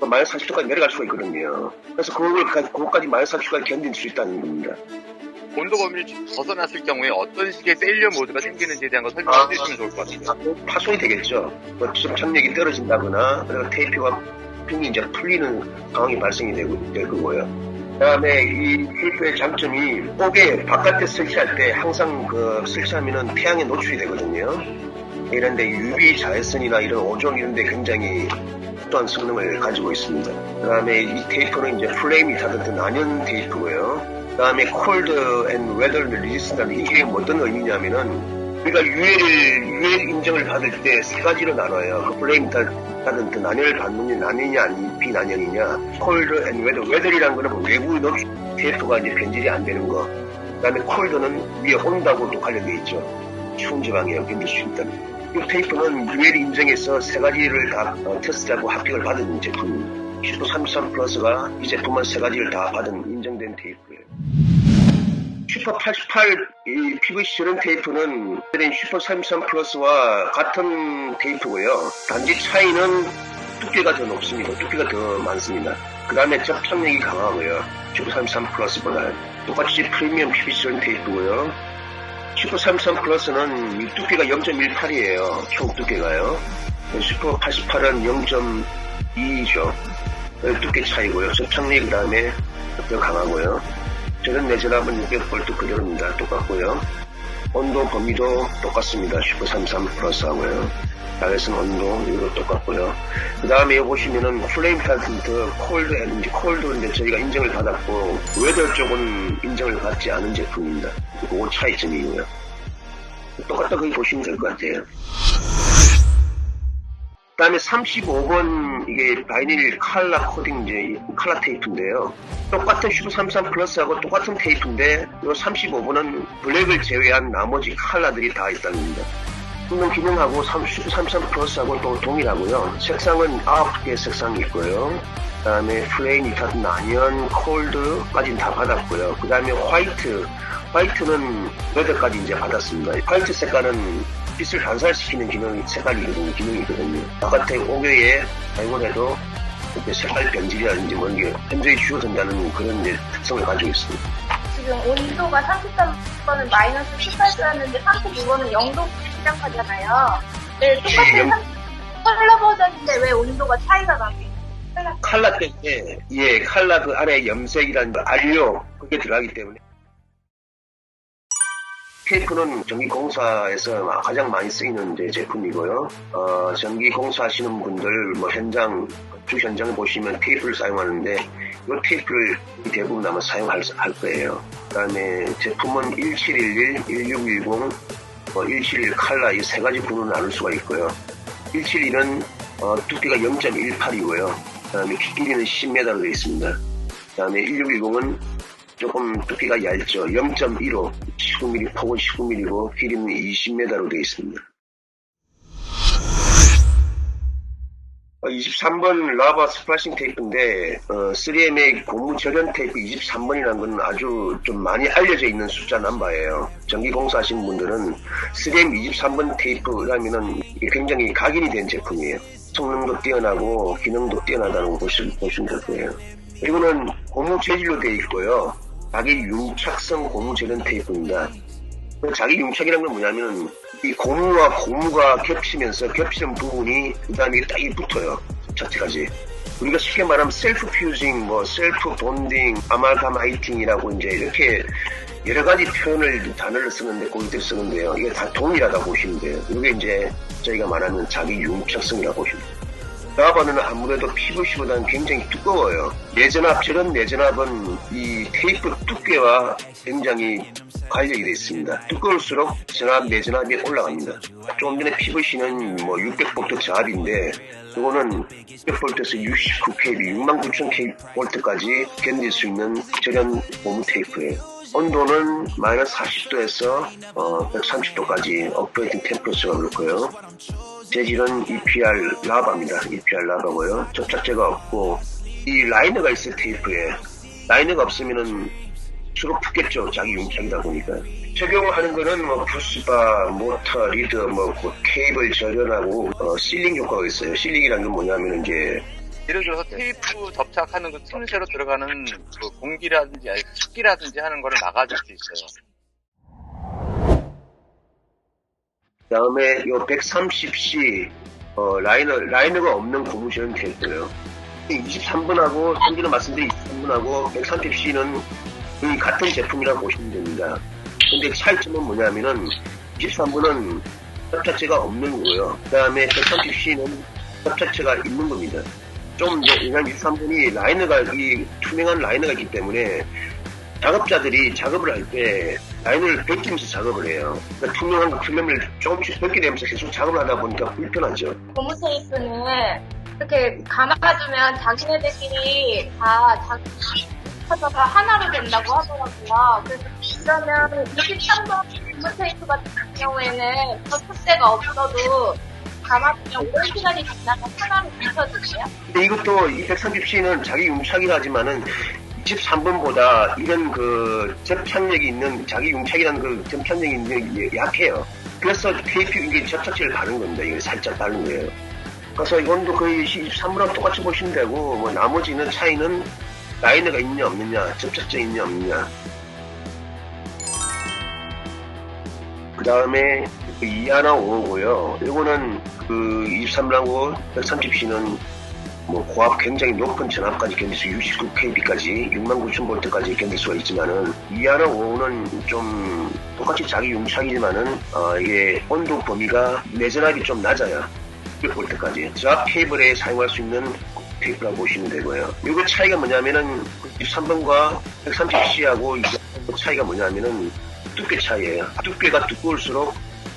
마이너스 40도까지 내려갈 수가 있거든요. 그래서 그걸, 그것까지 마이너스 40도까지 견딜 수 있다는 겁니다. 온도 범위를 벗어났을 경우에 어떤 식의 페일리어 모드가 생기는지에 대한 거 설명해 주시면 좋을 것 같아요. 파손이 되겠죠. 뭐 접착력이 떨어진다거나, 그리고 테이프가 핀이 이제 풀리는 상황이 발생이 되고, 될 거고요. 그 다음에 이 테이프의 장점이 목에 바깥에 설치할 때 항상 그 설치하면은 태양에 노출이 되거든요. 이런데 UV 자외선이나 이런 오존 이런 데 굉장히 또한 성능을 가지고 있습니다. 그 다음에 이 테이프는 이제 플레임이 닫았던 난연 테이프고요. 그 다음에 콜드 앤 웨더 리지스라는 이게 어떤 의미냐면은 우리가 UL, UL 인정을 받을 때 세 가지로 나눠요. 그 플레임 닫은 그 난연을 받는 게 난연이냐 비난연이냐. 콜드 앤 웨더. 웨더이라는 거는 외부의 녹 테이프가 이제 변질이 안 되는 거. 그 다음에 콜드는 위에 온다고도 관련돼 있죠. 추운 지방에 견딜 수 있다는. 이 테이프는 UL 인정에서 세 가지를 다 어, 테스트하고 합격을 받은 제품입니다. 슈퍼 33 플러스가 이 제품은 세 가지를 다 받은 인정된 테이프예요. 슈퍼 88 이 PVC 저런 테이프는 슈퍼 33 플러스와 같은 테이프고요. 단지 차이는 두께가 더 높습니다. 두께가 더 많습니다. 그 다음에 접착력이 강하고요. 슈퍼 33 플러스보다 똑같이 프리미엄 PVC 저런 테이프고요. 슈퍼 33 플러스는 이 두께가 0.18이에요. 총 두께가요. 슈퍼 88은 0.2죠. 두께 차이고요. 접착력이 그 다음에 더 강하고요. 저는 내전압은 600볼트 그대로입니다. 똑같고요. 온도 범위도 똑같습니다. 슈퍼 33 플러스 하고요. 야외선 온도 이거 똑같고요. 그 다음에 보시면은 플레임 타든트 콜드 앤지 콜드인데 저희가 인정을 받았고 웨더 쪽은 인정을 받지 않은 제품입니다. 그거 차이점이고요. 똑같다 거기 보시면 될 것 같아요. 그 다음에 35번 이게 바이닐 칼라 코딩 이제 칼라 테이프인데요. 똑같은 슈퍼 33 플러스하고 똑같은 테이프인데 이 35번은 블랙을 제외한 나머지 칼라들이 다 있다는 겁니다. 성능 기능하고 슈퍼 33 플러스하고 또 동일하고요. 색상은 9개 색상이 있고요. 그 다음에 플레인이 다 난연, 콜드까지는 다 받았고요. 그 다음에 화이트, 화이트는 레드까지 이제 받았습니다. 화이트 색깔은 빛을 반사시키는 기능, 색깔이 기능이거든요. 바깥에 옥외에 발굴해도 색깔 변질이라든지 뭐 이게 현저히 줄어든다는 그런 이제 특성을 가지고 있습니다. 지금 온도가 33번은 마이너스 18도였는데 32번은 0도 시작하잖아요. 네, 똑같은 영- 컬러 버전인데 왜 온도가 차이가 나게? 칼라 때문에 예 칼라 그 안에 염색이라는 거 알료 그게 들어가기 때문에 테이프는 전기공사에서 가장 많이 쓰이는 이제 제품이고요. 어, 전기공사 하시는 분들 뭐 현장 주 현장에 보시면 테이프를 사용하는데 이 테이프를 대부분 아마 사용할 할 거예요. 그 다음에 제품은 1711, 1610, 뭐 171 칼라 이 세 가지 부분을 나눌 수가 있고요. 171은 어, 두께가 0.18이고요. 그다음에 길이는 10m로 되어 있습니다. 그다음에 1610은 조금 두께가 얇죠. 0.15, 19mm, 폭은 19mm고 길이는 20m로 되어 있습니다. 23번 라바 스플래싱 테이프인데 어, 3M의 고무 절연 테이프 23번이라는 건 아주 좀 많이 알려져 있는 숫자 넘버예요. 전기 공사 하시는 분들은 3M 23번 테이프라면은 이게 굉장히 각인이 된 제품이에요. 성능도 뛰어나고 기능도 뛰어나다는 거 보시, 보시면 될 거예요. 이거는 고무 재질로 되어 있고요. 자기 융착성 고무 절연 테이프입니다. 그 자기 융착이라는 건 뭐냐면 이 고무와 고무가 겹치면서 겹치는 부분이 그 다음에 딱이 붙어요. 자체까지. 우리가 쉽게 말하면 셀프 퓨징, 뭐 셀프 본딩, 아말가마이팅이라고 이제 이렇게 여러 가지 표현을 단어를 쓰는데 고기들 쓰는데요. 이게 다 동일하다 보시면 돼요. 이게 이제 저희가 말하는 자기 융착성이라고 보시면 돼요. 라바는 아무래도 PVC보다는 굉장히 두꺼워요. 내전압, 저런 내전압은 이 테이프 두께와 굉장히 관련이 되어 있습니다. 두꺼울수록 전압, 내전압이 올라갑니다. 조금 전에 PVC는 뭐 600볼트 저압인데 이거는 600볼트에서 69kV, 69,000kV까지 견딜 수 있는 저런 고무 테이프예요. 온도는 마이너스 40도에서 어, 130도까지 업그레이딩 템퍼러처가 그렇고요. 재질은 EPR 라바입니다. EPR 라바고요. 접착제가 없고 이 라이너가 있어요 테이프에. 라이너가 없으면은 주로 붙겠죠. 자기 융착이다 보니까. 적용하는 거는 뭐 부스바, 모터, 리드, 뭐그 케이블 절연하고 어, 실링 효과가 있어요. 실링이라는 건 뭐냐면 이제 예를 들어서 테이프 접착하는 그 틈새로 들어가는 그 공기라든지 아니, 습기라든지 하는 거를 막아줄 수 있어요. 그다음에 요 130C 어, 라이너 라이너가 없는 고무줄은 테이프예요. 23분하고 상기는 말씀드린 23분하고 130C는 이 같은 제품이라고 보시면 됩니다. 근데 차이점은 뭐냐면은 23분은 접착제가 없는 거고요. 그 다음에 130C는 접착제가 있는 겁니다. 좀 왜냐면 23분이 라이너가 이 투명한 라이너가 있기 때문에 작업자들이 작업을 할 때 라인을 벗기면서 작업을 해요. 그러니까 투명한 필름을 조금씩 벗게 되면서 계속 작업을 하다 보니까 불편하죠. 고무 테이프는 이렇게 감아주면 자기네들끼리 다 찾아가 하나로 된다고 하더라고요. 그래서 그러면 23번 고무 테이프 같은 경우에는 접착제가 없어도 감아주면 오랜 시간이 지나면 하나로 붙여주세요. 근데 이것도 230C는 자기 융착이라 하지만은 23번보다 이런 그 접착력이 있는 자기 융착이라는 그 접착력이 있는 게 약해요. 그래서 테이프 이게 접착제를 바른 겁니다. 이게 살짝 바른 거예요. 그래서 이건도 거의 23번랑 똑같이 보시면 되고 뭐 나머지는 차이는 라이너가 있냐 없느냐 접착제 있냐 없느냐 그 다음에 그 2155고요. 이거는 그 23라고 130C는 뭐 고압 굉장히 높은 전압까지 견딜 수 69kb까지 69,000V까지 견딜 수가 있지만은 2155는 좀 똑같이 자기 융착이지만은 어, 이게 온도 범위가 내전압이 좀 낮아요. 600V까지. 저압 케이블에 사용할 수 있는 테이프라고 보시면 되고요. 이거 차이가 뭐냐면은 23번과 130C하고 차이가 뭐냐면은 두께 차이예요. 두께가 두꺼울수록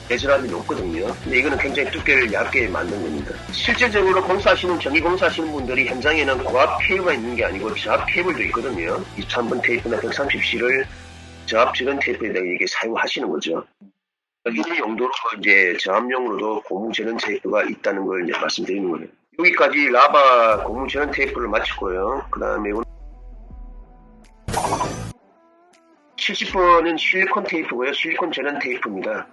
내전압이 높거든요. 근데 이거는 굉장히 두께를 얇게 만든 겁니다. 실제적으로 공사하시는 전기 공사하시는 분들이 현장에는 고압 케이블만 있는 게 아니고 저압 케이블도 있거든요. 23번 테이프나 130C를 저압 절연 테이프에다 이게 사용하시는 거죠. 이 용도로 이제 저압용으로도 고무 절연 테이프가 있다는 걸 이제 말씀드리는 거예요. 여기까지 라바 고무 절연 테이프를 마쳤고요. 그 다음에 70번은 실리콘 테이프고요. 실리콘 절연 테이프입니다.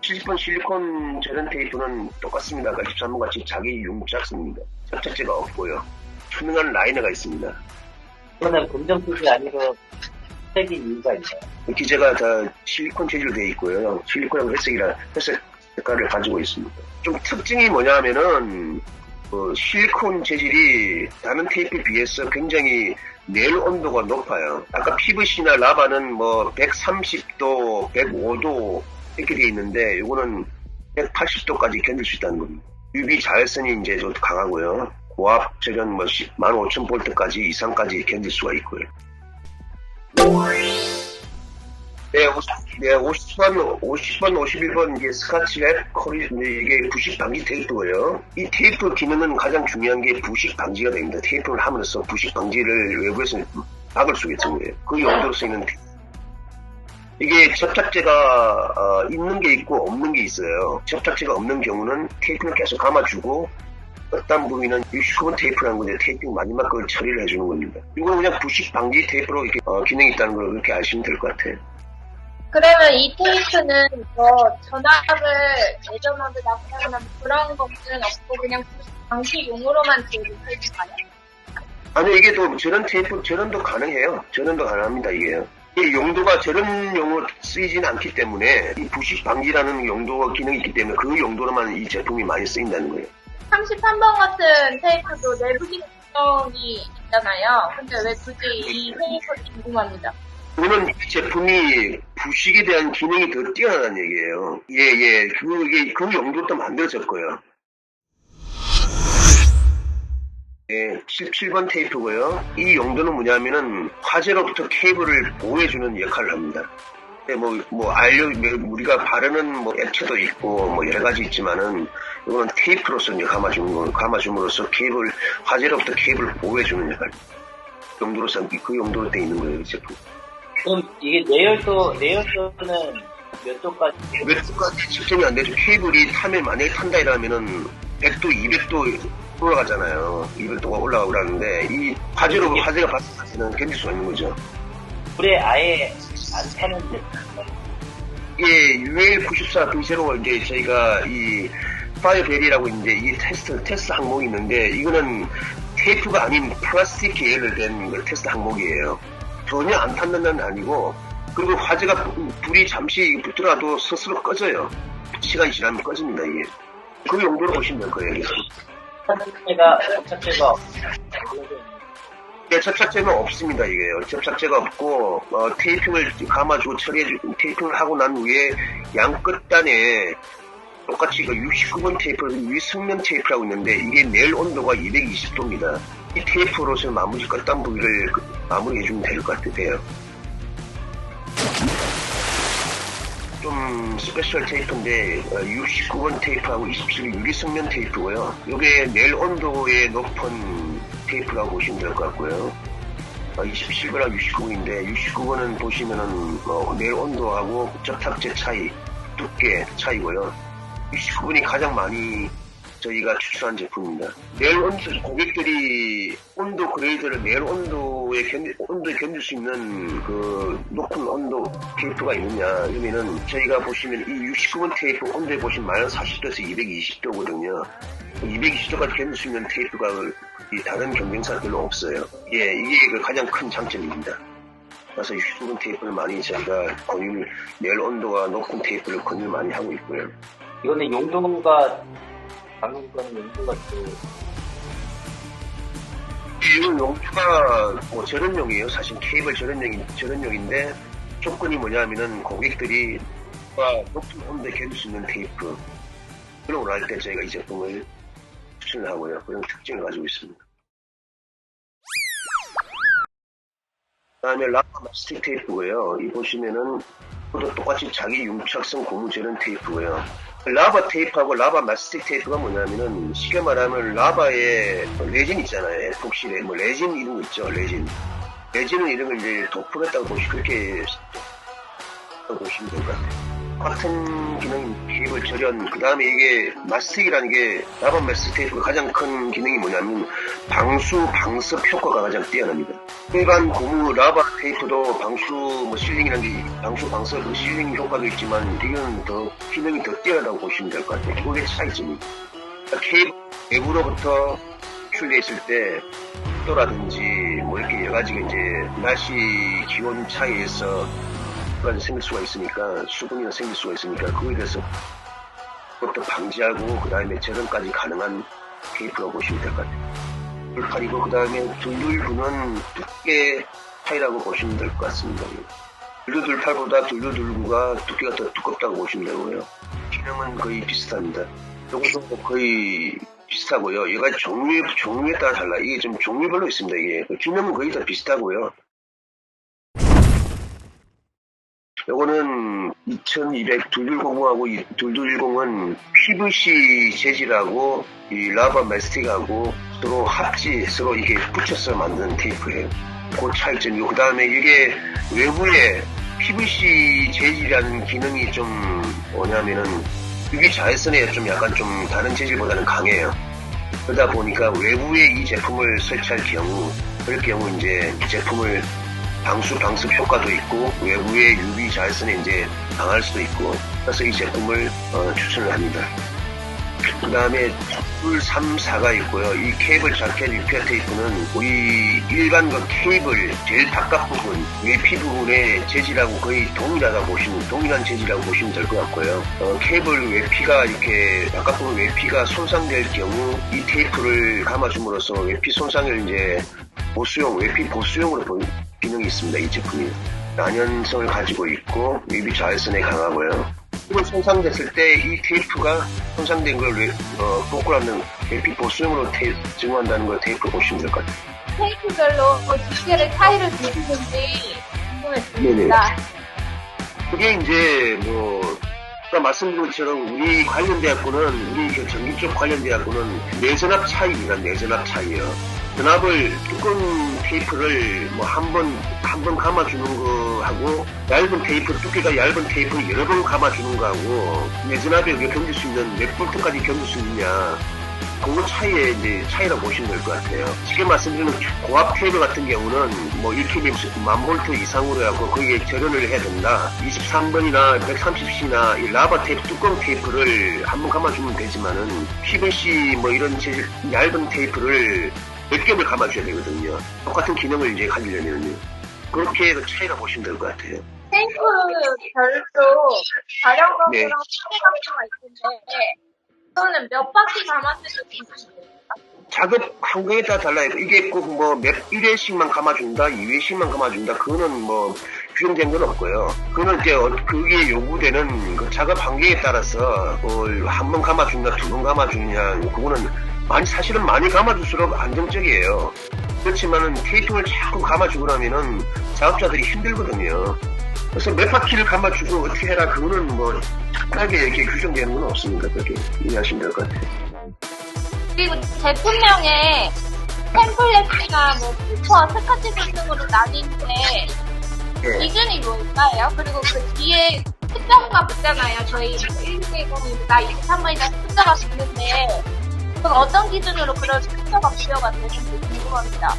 70번 실리콘 절연 테이프는 똑같습니다. 아까 13번 같이 자기 융착습니다. 접착제가 없고요. 투명한 라이너가 있습니다. 이거는 검정색이 아니고 색이 이유가 있나요? 기재가 다 실리콘 재질로 되어 있고요. 실리콘하고 회색이라 회색 색깔을 가지고 있습니다. 좀 특징이 뭐냐면은 그 실리콘 재질이 다른 테이프에 비해서 굉장히 내일 온도가 높아요. 아까 PVC나 라바는 뭐 130도, 105도 이렇게 되어 있는데 이거는 180도까지 견딜 수 있다는 겁니다. UV 자외선이 이제 좀 강하고요. 고압 절연 뭐 15,000볼트까지 이상까지 견딜 수가 있고요. 네, 50, 네, 50번, 50번, 51번, 이게 스카치 랩 커리, 이게 부식 방지 테이프고요. 이 테이프 기능은 가장 중요한 게 부식 방지가 됩니다. 테이프를 함으로써 부식 방지를 외부에서 막을 수가 있는 거예요. 그 용도로 쓰이는. 이게 접착제가 어, 있는 게 있고 없는 게 있어요. 접착제가 없는 경우는 테이프를 계속 감아주고 어떤 부위는 69번 테이프라는 건데 테이프 마지막 걸 처리를 해주는 겁니다. 이거는 그냥 부식 방지 테이프로 이렇게 어, 기능이 있다는 걸 그렇게 아시면 될 것 같아요. 그러면 이 테이프는 뭐 전압을 내전압을 나타내는 그런 것들은 없고 그냥 방식 용으로만 지금 테이프가요? 아니 이게 또 저런 테이프 저런도 가능해요. 저런도 가능합니다 이게요. 이 용도가 저런용으로 쓰이지는 않기 때문에 이 부식 방지라는 용도가 기능이 있기 때문에 그 용도로만 이 제품이 많이 쓰인다는 거예요. 33번 같은 테이프도 내부 기능이 있잖아요. 근데 왜 굳이 이 테이프 궁금합니다. 이거는 이 제품이 부식에 대한 기능이 더 뛰어나다는 얘기예요. 예, 예. 그게, 그 용도로 또 만들어졌고요. 예, 17번 테이프고요. 이 용도는 뭐냐면은 화재로부터 케이블을 보호해주는 역할을 합니다. 네, 뭐, 뭐, 알려, 우리가 바르는 뭐 액체도 있고, 뭐 여러 가지 있지만은, 이거는 테이프로서 감아주는 거, 감아줌으로써 케이블, 화재로부터 케이블을 보호해주는 역할. 용도로서, 그 용도로 돼 있는 거예요, 이 제품. 그럼 이게 내열도, 내열도는 몇 도까지? 몇 도까지 측정이 안 되죠. 케이블이 타면, 만약에 탄다 이러면은, 100도, 200도 올라가잖아요. 200도가 올라가고 그러는데, 이 화재로, 화재가 발생할 때는 견딜 수가 있는 거죠. 불에 아예 안 타는데 이게 UL94 V0 이제 저희가 이 파이어벨이라고 있는데 이 테스트 테스트 항목이 있는데 이거는 테이프가 아닌 플라스틱 계열을 된그 테스트 항목이에요. 전혀 안 탔는 아니고 그리고 화재가 불- 불이 잠시 붙더라도 스스로 꺼져요. 시간이 지나면 꺼집니다 이게. 그 용도로 보시면 될 거예요. 차체가 네, 접착제는 없습니다, 이게요. 접착제가 없고, 어, 테이핑을 감아주고 처리해주고, 테이핑을 하고 난 후에 양 끝단에 똑같이 그 69번 테이프, 위승면 테이프라고 있는데, 이게 내일 온도가 220도입니다. 이 테이프로서 마무리 끝단 부위를 그- 마무리해주면 될 것 같으세요. 좀 스페셜 테이프인데, 69번 테이프하고 27 유리승면 테이프고요. 이게 내일 온도에 높은 테이프라고 보시면 될 것 같고요. 27번하고 69번인데 69번은 보시면은 어, 내일 온도하고 접착제 차이, 두께 차이고요. 69번이 가장 많이 저희가 추천한 제품입니다. 내일 온도 고객들이 온도 그레이드를 내일 온도에 견디, 온도에 견딜 수 있는 그 높은 온도 테이프가 있느냐 그러면은 저희가 보시면 이 69번 테이프 온도에 보시면 마이너스 40도에서 220도거든요. 220도까지 견딜 수 있는 테이프가 이 다른 경쟁사 별로 없어요. 예, 이게 그 가장 큰 장점입니다. 그래서 69번 테이프를 많이 저희가 권유, 내일 온도가 높은 테이프를 권유 많이 하고 있고요. 이거는 용도가 방금 거는 용도가 또 이건 용도가 뭐 절연용이에요. 사실 케이블 절연용이, 절연용인데 조건이 뭐냐면은 고객들이 아, 높은 온도에 견딜 수 있는 테이프 그런 걸 할 때 저희가 이 제품을 추천을 하고요. 그런 특징을 가지고 있습니다. 그다음에 라파 마스틱 테이프고요. 이 보시면은 또 똑같이 자기 융착성 고무 절연 테이프고요. 라바 테이프하고 라바 마스틱 테이프가 뭐냐면은 쉽게 말하면 라바에 레진 있잖아요. 에폭시 뭐 레진 이런 거 있죠. 레진. 레진은 이런 걸 이제 도포했다고 보시 그렇게 보시면 될 것 같아요. 같은 기능 케이블 절연 그 다음에 이게 마스틱이라는 게 라바 마스틱 테이프가 가장 큰 기능이 뭐냐면 방수 방습 효과가 가장 뛰어납니다. 일반 고무 라바 테이프도 방수 뭐 실링이라는 게 방수 방습 그 실링 효과도 있지만 이건 더 기능이 더 뛰어나다고 보시면 될 것 같아요. 그게 차이점입니다. 케이블 내부로부터 출돼 있을 때 또라든지 뭐 이렇게 여러 가지가 이제 날씨 기온 차이에서 그런 생길 수가 있으니까 수분이나 생길 수가 있으니까 그거에 대해서 그것도 방지하고 그 다음에 재련까지 가능한 테이프라고 보시면 될 것 같아요. 불팔이고 그 다음에 둘둘구는 두께 차이라고 보시면 될 것 같습니다. 둘둘팔보다 둘둘구가 두께가 더 두껍다고 보시면 되고요. 기능은 거의 비슷합니다. 요것도 거의 비슷하고요. 얘가 종류에, 종류에 따라 달라. 이게 좀 종류별로 있습니다. 이게 기능은 거의 다 비슷하고요. 요거는 2200 2210하고 이 2210은 PVC 재질하고 이 라바 메스틱하고 서로 합지 서로 이게 붙여서 만든 테이프예요. 그 차이점이고 그 다음에 이게 외부에 PVC 재질이라는 기능이 좀 뭐냐면은 유기 자외선에 좀 약간 좀 다른 재질보다는 강해요. 그러다 보니까 외부에 이 제품을 설치할 경우 그럴 경우 이제 이 제품을 방수 방습 효과도 있고 외부의 UV 자외선에 이제 강할 수도 있고 그래서 이 제품을 어, 추천을 합니다. 그 다음에 둘 3, 4가 있고요. 이 케이블 자켓 리페어 테이프는 우리 일반 그 케이블 제일 바깥 부분, 외피 부분의 재질하고 거의 동일하다 보시면, 동일한 재질이라고 보시면 될 것 같고요. 어, 케이블 외피가 이렇게 바깥 부분 외피가 손상될 경우 이 테이프를 감아줌으로써 외피 손상을 이제 보수용, 외피 보수용으로 보는 기능이 있습니다. 이 제품이. 난연성을 가지고 있고 유비 자외선에 강하고요. 이걸 손상됐을 때 이 테이프가 손상된 걸 외- 어, 복구하는 외피 보수용으로 테, 증후한다는 걸 테이프 보시면 될 것 같아요. 테이프별로 두께를 차이를 두시는지 궁금했습니다. 그게 이제 뭐 아까 말씀드린 것처럼 우리 관련 대학교는 우리 그 전기 쪽 관련 대학교는 내전압 차이입니다. 내전압 차이요. 전압을 두꺼운 테이프를 뭐 한 번 한 번 감아주는 거하고 얇은 테이프 두께가 얇은 테이프를 여러 번 감아주는 거하고 내 전압에 우리가 견딜 수 있는 몇 볼트까지 견딜 수 있냐 그 차이에 이제 차이라고 보시면 될 것 같아요. 쉽게 말씀드리면 고압 테이프 같은 경우는 뭐 1kb 만 볼트 이상으로 해갖고 거기에 절연을 해야 된다. 23번이나 130C나 이 라바 테이프 뚜껑 테이프를 한 번 감아주면 되지만은 PVC 뭐 이런 재질 얇은 테이프를 몇 겹을 감아줘야 되거든요. 똑같은 기능을 이제 가지려면요. 그렇게 해서 차이라 보시면 될 것 같아요. 테이프 별도 자력거랑 네. 상대감수가 있는데 이거는 몇 바퀴 감았을 때? 작업 환경에 따라 달라요. 이게 꼭 뭐몇 1회씩만 감아준다, 2회씩만 감아준다, 그거는 뭐 규정된 건 없고요. 그거는 이제 어- 그게 요구되는 그 작업 환경에 따라서 뭐한번 감아준다, 두 번 감아주냐, 그거는 많이 사실은 많이 감아줄수록 안정적이에요. 그렇지만은 테이프를 자꾸 감아주고 나면은 작업자들이 힘들거든요. 그래서 몇 바퀴를 감아주고 어떻게 해라, 그거는 뭐 특별하게 이렇게 규정되는 건 없습니다. 그렇게 이해하시면 될 것 같아요. 그리고 제품명에 템플릿이나 뭐 슈퍼, 스카치 등등으로 나뉜데 예. 기준이 뭘까요? 그리고 그 뒤에 숫자가 붙잖아요. 저희 1210입니다. 23번이다 숫자가 붙는데 그럼 어떤 기준으로 그런 숫자가 부여가 되는지 궁금합니다.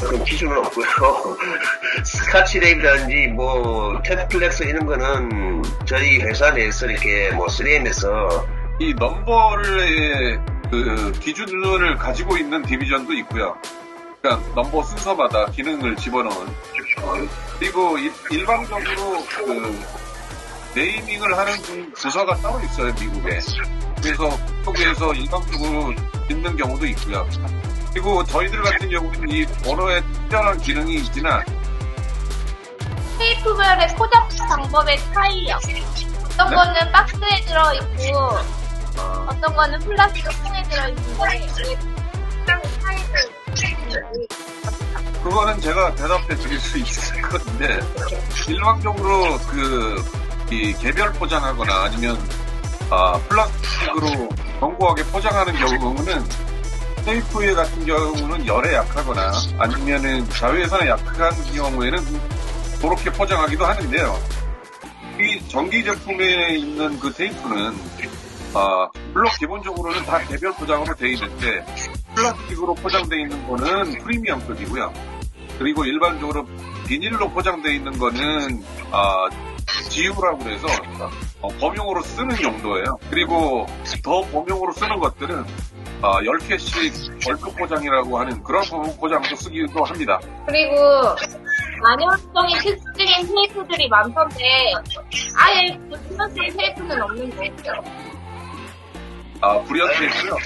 그런 기준은 없고요. 스카치 레이라든지 뭐 템플렉스 이런 거는 저희 회사 내에서 이렇게 뭐 3M에서 이 넘버를 그 기준을 가지고 있는 디비전도 있고요. 그러니까 넘버 순서마다 기능을 집어넣은 그리고 일- 일방적으로 그 네이밍을 하는 부서가 따로 있어요 미국에. 그래서 속에서 일방적으로 있는 경우도 있고요. 그리고 저희들 같은 경우는 이 번호에 특별한 기능이 있지만 테이프별의 포장 방법의 차이요. 어떤 네? 거는 박스에 들어있고 어떤 거는 플라스틱 통에 들어있는데 그거는 제가 대답해 드릴 수 있을 건데, 일방적으로 그, 이 개별 포장하거나 아니면, 아, 플라스틱으로 견고하게 포장하는 경우는, 테이프 같은 경우는 열에 약하거나 아니면은 자외선에 약한 경우에는 그렇게 포장하기도 하는데요. 이 전기 제품에 있는 그 테이프는, 아, 물론 기본적으로는 다 개별 포장으로 돼 있는데, 플라스틱으로 포장되어 있는 거는 프리미엄급이고요. 그리고 일반적으로 비닐로 포장되어 있는 거는 아, 지유라고 그래서 어, 범용으로 쓰는 용도예요. 그리고 더 범용으로 쓰는 것들은 아, 10개씩 월급 포장이라고 하는 그런 포장도 쓰기도 합니다. 그리고 만연성이 특징인 테이프들이 많던데 아예 불편성 테이프는 없는 거예요. 아, 불연 테이프요.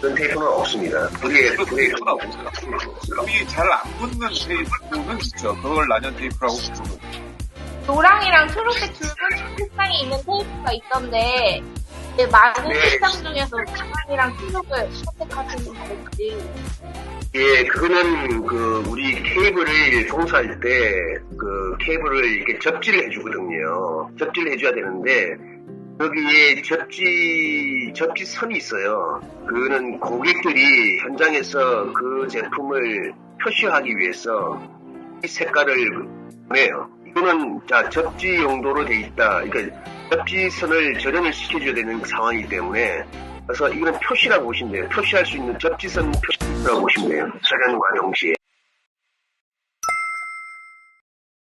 그런 테이프는 없습니다. 불에 그 불에 테이프는 없어요. 이잘 안 붙는 테이프는 있죠. 그걸 난연 테이프라고 부르고. 노랑이랑 초록색 붉은 색상이 있는 테이프가 있던데 이제 많은 네. 색상 중에서 노랑이랑 초록을 선택하시는 건지 예, 그거는 그 우리 케이블을 공사할 때 그 케이블을 이렇게 접지를 해주거든요. 접지를 해줘야 되는데 여기에 접지 접지선이 있어요. 그거는 고객들이 현장에서 그 제품을 표시하기 위해서 이 색깔을 보내요. 이거는 자 접지 용도로 돼 있다. 그러니까 접지선을 절연을 시켜줘야 되는 상황이기 때문에 그래서 이거는 표시라고 보시면 돼요. 표시할 수 있는 접지선 표시라고 보시면 돼요. 절연과 동시에.